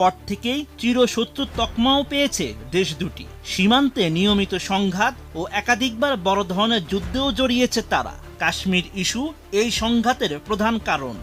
পর থেকেই চিরশত্রু তকমাও পেয়েছে দেশ দুটি। সীমান্তে নিয়মিত সংঘাত ও একাধিকবার বড় ধরনের যুদ্ধেও জড়িয়েছে তারা। কাশ্মীর ইস্যু এই সংঘাতের প্রধান কারণ।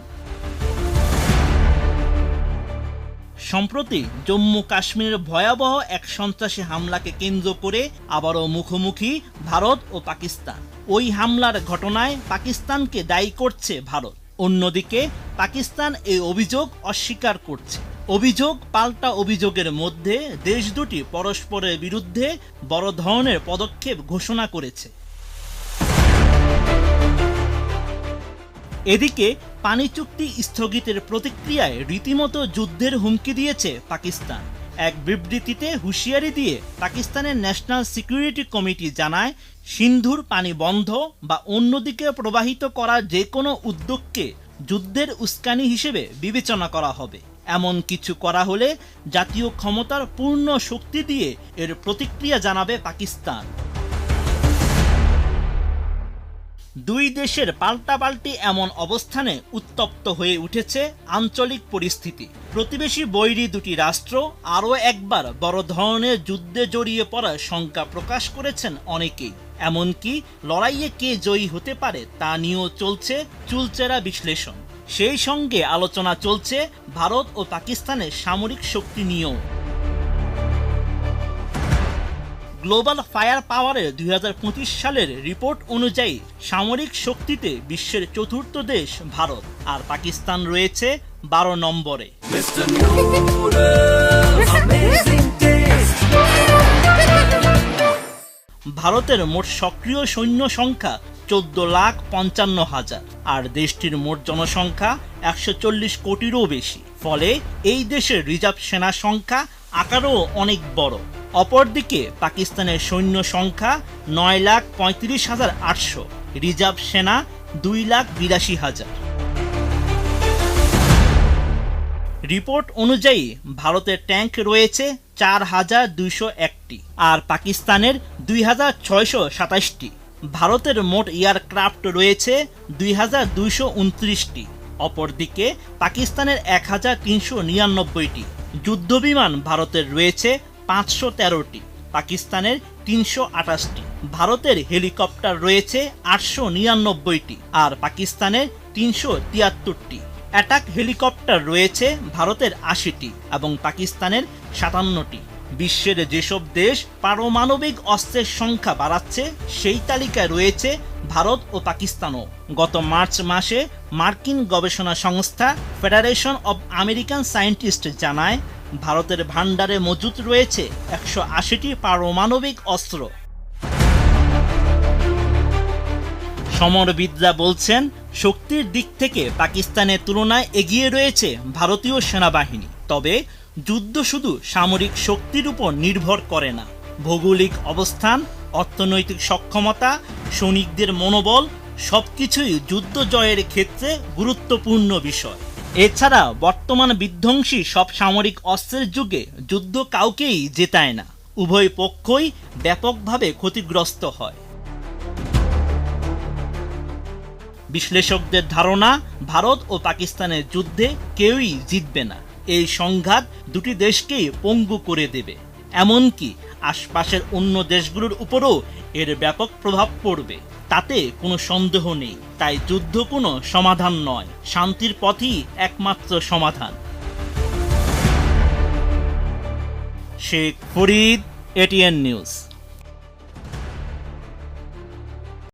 সম্প্রতি জম্মু কাশ্মীরের ভয়াবহ এক সন্ত্রাসী হামলাকে কেন্দ্র করে আবারও মুখোমুখি ভারত ও পাকিস্তান। ওই হামলার ঘটনায় পাকিস্তানকে দায়ী করছে ভারত। অন্যদিকে পাকিস্তান এই অভিযোগ অস্বীকার করছে। অভিযোগ, পাল্টা অভিযোগের মধ্যে দেশ দুটি পরস্পরের বিরুদ্ধে বড় ধরনের পদক্ষেপ ঘোষণা করেছে। এদিকে, পানি চুক্তি স্থগিতের প্রতিক্রিয়ায় রীতিমতো যুদ্ধের হুমকি দিয়েছে পাকিস্তান। এক বিবৃতিতে হুঁশিয়ারি দিয়ে পাকিস্তানের ন্যাশনাল সিকিউরিটি কমিটি জানায়, সিন্ধুর পানি বন্ধ বা অন্যদিকে প্রবাহিত করা যে কোনো উদ্যোগকে যুদ্ধের উস্কানি হিসেবে বিবেচনা করা হবে। এমন কিছু করা হলে জাতীয় ক্ষমতার পূর্ণ শক্তি দিয়ে এর প্রতিক্রিয়া জানাবে পাকিস্তান। দুই দেশের পাল্টাপাল্টি এমন অবস্থানে উত্তপ্ত হয়ে উঠেছে আঞ্চলিক পরিস্থিতি। প্রতিবেশী বৈরী দুটি রাষ্ট্র আরও একবার বড় ধরনের যুদ্ধে জড়িয়ে পড়ার শঙ্কা প্রকাশ করেছেন অনেকেই। এমনকি লড়াইয়ে কে জয়ী হতে পারে তা নিয়েও চলছে চুলচেরা বিশ্লেষণ। সেই সঙ্গে আলোচনা চলছে ভারত ও পাকিস্তানের সামরিক শক্তি নিয়েও গ্লোবাল ফায়ার পাওয়ারের দুই হাজার পঁচিশ সালের রিপোর্ট অনুযায়ী সামরিক শক্তিতে বিশ্বের চতুর্থ দেশ ভারত আর পাকিস্তান রয়েছে বারো নম্বরে. ভারতের মোট সক্রিয় সৈন্য সংখ্যা চোদ্দ লাখ পঞ্চান্ন হাজার। আর দেশটির মোট জনসংখ্যা একশো চল্লিশ কোটিরও বেশি। ফলে এই দেশের রিজার্ভ সেনা সংখ্যা আকারও অনেক বড়। অপরদিকে পাকিস্তানের সৈন্য সংখ্যা নয় লাখ পঁয়ত্রিশ হাজার আটশো। রিজার্ভ সেনা দুই লাখ বিরাশি হাজার। রিপোর্ট অনুযায়ী ভারতের ট্যাঙ্ক রয়েছে চার হাজার দুইশো একটি আর পাকিস্তানের দুই হাজার ছয়শো সাতাশটি ভারতের মোট এয়ারক্রাফট রয়েছে দুই হাজার দুইশো উনত্রিশটি। অপরদিকে পাকিস্তানের এক হাজার তিনশো নিরানব্বইটি। যুদ্ধবিমান ভারতের রয়েছে পাঁচশো তেরোটি। পাকিস্তানের তিনশো আঠাশটি। ভারতের হেলিকপ্টার রয়েছে আটশো নিরানব্বইটি। আর পাকিস্তানের তিনশো তিয়াত্তরটি। অ্যাটাক হেলিকপ্টার রয়েছে ভারতের আশিটি এবং পাকিস্তানের সাতান্নটি। বিশ্বের যেসব দেশ পারমাণবিক অস্ত্রের সংখ্যা বাড়াচ্ছে, সেই তালিকায় রয়েছে ভারত ও পাকিস্তানও। গত মার্চ মাসে মার্কিন গবেষণা সংস্থা ফেডারেশন অব আমেরিকান সায়েন্টিস্ট জানায়, ভারতের ভাণ্ডারে মজুত রয়েছে একশো আশিটি পারমাণবিক অস্ত্র। সমরবিদরা বলছেন, শক্তির দিক থেকে পাকিস্তানের তুলনায় এগিয়ে রয়েছে ভারতীয় সেনাবাহিনী। তবে যুদ্ধ শুধু সামরিক শক্তির উপর নির্ভর করে না। ভৌগোলিক অবস্থান, অর্থনৈতিক সক্ষমতা, সৈনিকদের মনোবল, সবকিছুই যুদ্ধ জয়ের ক্ষেত্রে গুরুত্বপূর্ণ বিষয়। এছাড়া বর্তমান বিধ্বংসী সব সামরিক অস্ত্রের যুগে যুদ্ধ কাউকেই জেতায় না। উভয় পক্ষই ব্যাপকভাবে ক্ষতিগ্রস্ত হয়। বিশ্লেষকদের ধারণা, ভারত ও পাকিস্তানের যুদ্ধে কেউই জিতবে না। এই সংঘাত দুটি দেশকেই পঙ্গু করে দেবে। এমনকি আশপাশের অন্য দেশগুলোর উপরও এর ব্যাপক প্রভাব পড়বে। তাতে কোনো সন্দেহ নেই। তাই যুদ্ধ কোনো সমাধান নয়। শান্তির পথই একমাত্র সমাধান। Sheikh Farid ATN news.